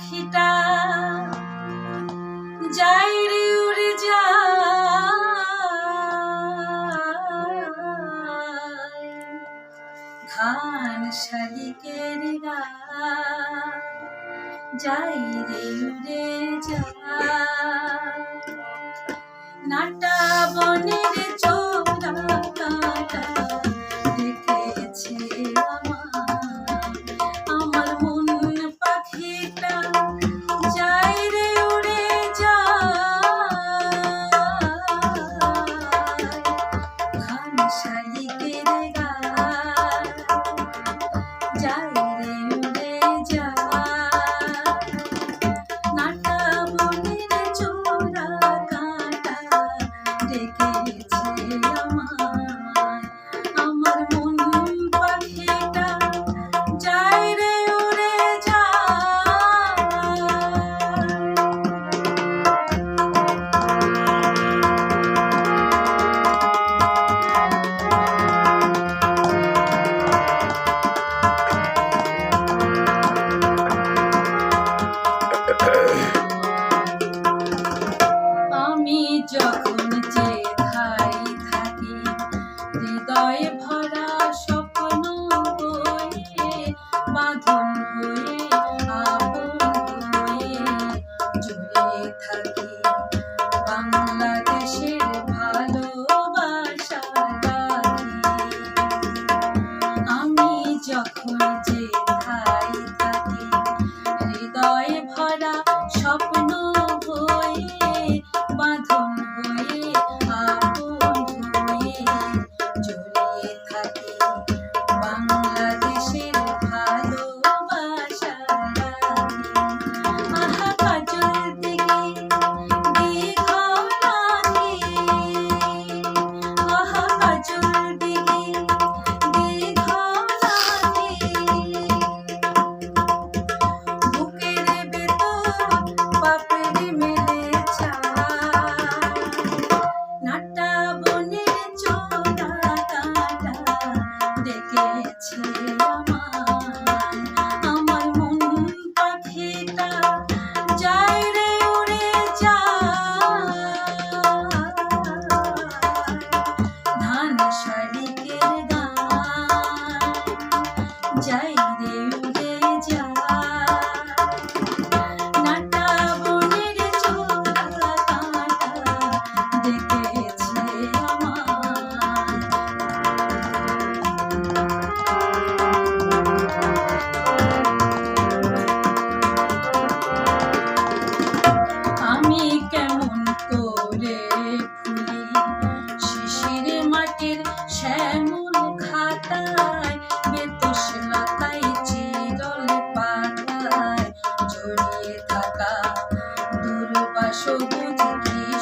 পাখিটা যাই রে উড়ে যা। ঘান শালিকের গা যাই রে উড়ে যা। নাটা বনে me. থাকা দুর্বাস বুঝি